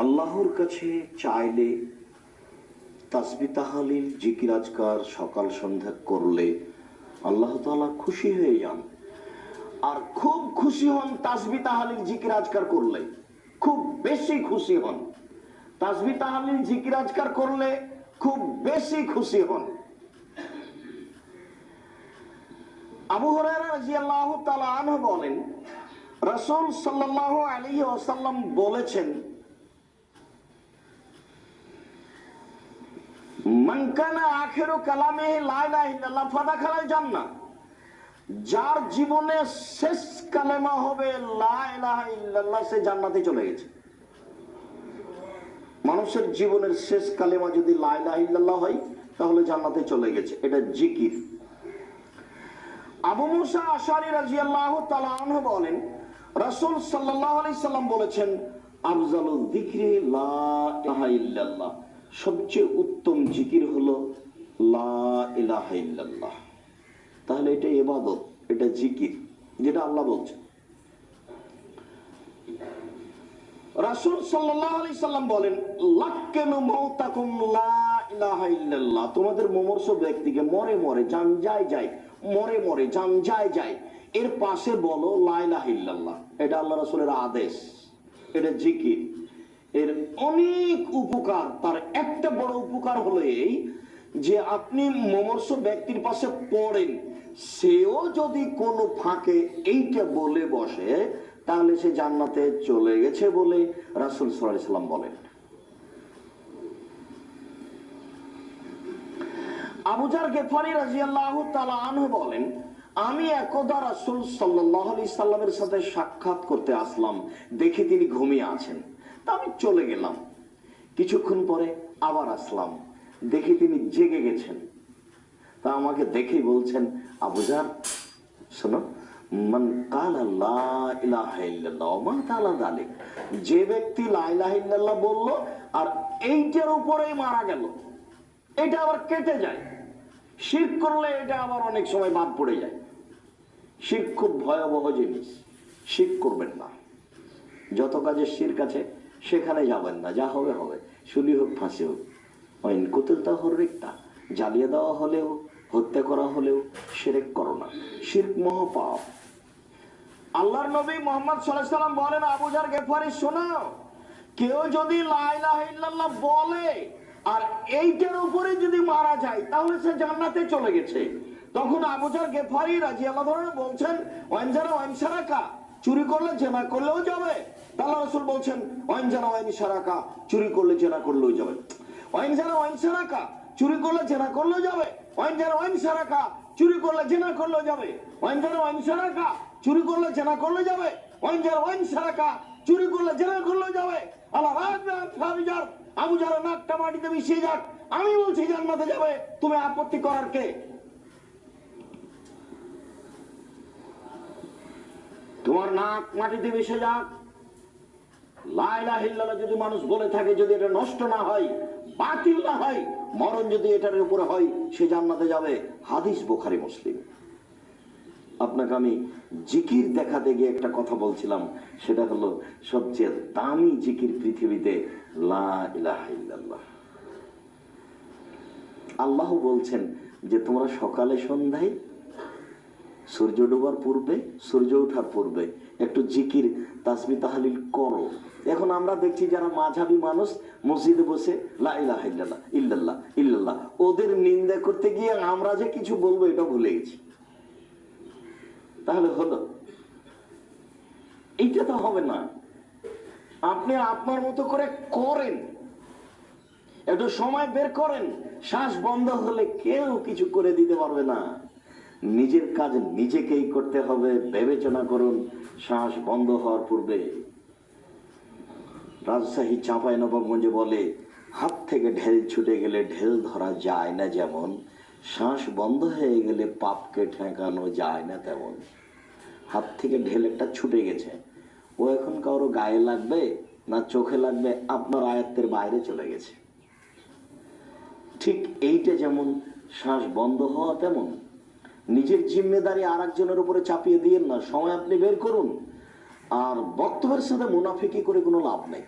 আল্লাহর কাছে চাইলে তাসবি তাহালিল, জিকির আজকার, সকাল সন্ধ্যা করলে আল্লাহ তাআলা খুশি হয়ে যান। আর খুব খুশি হন তাসবি তাহালিল, জিকির আজকার করলে। খুব বেশি খুশি হন। তাসবি তাহালিল, জিকির আজকার করলে খুব বেশি খুশি হন। আবু আনহু বলেন, রাসূল সাল্লাল্লাহু আলাইহি ওয়াসাল্লাম বলেছেন মান কানা আখিরু কালামিহি লা ইলাহা ইল্লাল্লাহ ফাদাখালাল জান্নাহ। যার জীবনে শেষ কালেমা হবে সে জান্নাতে চলে গেছে। মানুষের জীবনের শেষ কালেমা যদি লা ইলাহা ইল্লাল্লাহ হয়, তাহলে জান্নাতে চলে গেছে। এটা জিকির। আবু মুসা আশারি রাজিয়াল্লাহু তাআলা বলেন, রাসূল সাল্লাল্লাহু আলাইহি সাল্লাম বলেছেন, আফজালু যিকরি লা সবচেয়ে উত্তম জিকির হলো লা ইলাহা ইল্লাল্লাহ। তাহলে এটা ইবাদত, এটা জিকির, যেটা আল্লাহ আলাইহি সাল্লাম বলেন, লাক্কানু মাউতাকুম লা তোমাদের মমর্ষ ব্যক্তিকে মরে মরে জান যায় যায়, মরে মরে জান যায় যায়, এর পাশে বলো লা এটা আল্লাহ রাসূলের আদেশ, এটা জিকির। এর অনেক উপকার, তার একটা বড় উপকার হলো এই যে আপনি মমর্ষ ব্যক্তির পাশে পড়েন, সেও যদি কোনো ফাঁকে এইটা বলে বসে, তাহলে সে জান্নাতে চলে গেছে বলে রাসুল সাল্লাম বলেন। আবুজার গেফারি রাজিয়াল্লাহ তালা আনহু বলেন, আমি একদা রাসুল সাল্লাহ সাল্লামের সাথে সাক্ষাৎ করতে আসলাম। দেখি তিনি ঘুমিয়ে আছেন। তা আমি চলে গেলাম। কিছুক্ষণ পরে আবার আসলাম। দেখি তিনি জেগে গেছেন। তা আমাকে দেখেই বলছেন আবুজার শোনো, মান যে ব্যক্তি লা ইল্লাল্লাহ বলল, আর এইটার উপরেই মারা গেল, এটা আবার কেটে যায়। শিরক করলে এটা আবার অনেক সময় বাদ পড়ে যায়। শিরক খুব ভয়াবহ জিনিস, শিরক করবেন না। যত কাজে শির কাছে সেখানে যাবেন না, যা হবে হবে। শুলি হোক, ফাঁসি হোক। অইন কুতুলতা হরিকটা জ্বালিয়ে দেওয়া হলেও, হত্যা করা হলেও সেরেক করো না। শিরক মহাপাপ আল্লাহর নবী মোহাম্মদ সাল্লাম বলেন আবুজার গেফারি শোনাও। কেউ যদি লাইলাহ বলে, আর এইটার উপরে যদি মারা যায়, তাহলে সে জান্নাতে চলে গেছে। তখন আবুজার গেফারি রাজি আল্লাহ বলছেন ওয়ানজারা ওয়ানসারাকা চুরি করলে জেনা করলেও যাবে। তাহলে রসুল বলছেন ওয়ানজারা ওয়ানসারাকা চুরি করলে জেনা করলেও যাবে। ওয়ানজারা ওয়ানসারাকা চুরি করলে জেনা করলেও যাবে। ওয়ানজারা ওয়ানসারাকা চুরি করলে জেনা করলেও যাবে। ওয়ানজারা ওয়ানসারাকা চুরি করলে জেনা করলে যাবে। ওয়ানজারা ওয়ানসারাকা চুরি করলে জেনা করলেও যাবে। আল্লাহ রাখবে আবুজার আবুজার নাকটা মাটিতে মিশিয়ে যাক, আমি বলছি জান্নাতে যাবে, তুমি আপত্তি করার কে? তোমার নাক মাটিতে মিশে যাক যদি মানুষ বলে থাকে যদি এটা নষ্ট না হয়, বাতিল না হয়, মরণ যদি এটার উপরে হয়, সে জান্নাতে যাবে। হাদিস বোখারি, মুসলিম। আপনাকে আমি জিকির দেখাতে গিয়ে একটা কথা বলছিলাম, সেটা হলো সবচেয়ে দামি জিকির পৃথিবীতে আল্লাহ বলছেন যে তোমরা সকালে সন্ধ্যায় সূর্য ডোবার পূর্বে, সূর্য ওঠার পূর্বে। একটু জিকির, তাসবি তাহালিল করো। এখন আমরা দেখছি যারা মাঝাবি মানুষ, মসজিদে বসে, লা ইল্লাল্লাহ ইল্লাল্লাহ ইল্লাল্লাহ, ওদের নিন্দা করতে গিয়ে আমরা যে কিছু বলব এটা ভুলে গেছি। তাহলে হলো, এইটা তো হবে না। আপনি আপনার মতো করে করেন। একটু সময় বের করেন। শ্বাস বন্ধ হলে কেউ কিছু করে দিতে পারবে না। নিজের কাজ নিজেকেই করতে হবে, বিবেচনা করুন, শ্বাস বন্ধ হওয়ার পূর্বে। রাজশাহী চাঁপাই নবাবগঞ্জে বলে, হাত থেকে ঢেল ছুটে গেলে ঢেল ধরা যায় না যেমন, শ্বাস বন্ধ হয়ে গেলে পাপকে ঠেকানো যায় না তেমন। হাত থেকে ঢেল একটা ছুটে গেছে। ও এখন কারও গায়ে লাগবে না চোখে লাগবে, আপনার আয়ত্তের বাইরে চলে গেছে। ঠিক এইটা যেমন, শ্বাস বন্ধ হওয়া তেমন নিজের জিম্মেদারি আর একজনের উপরে চাপিয়ে দিয়েন না, সময় আপনি বের করুন। আর বক্তব্যের সাথে মুনাফিকি করে কোনো লাভ নেই।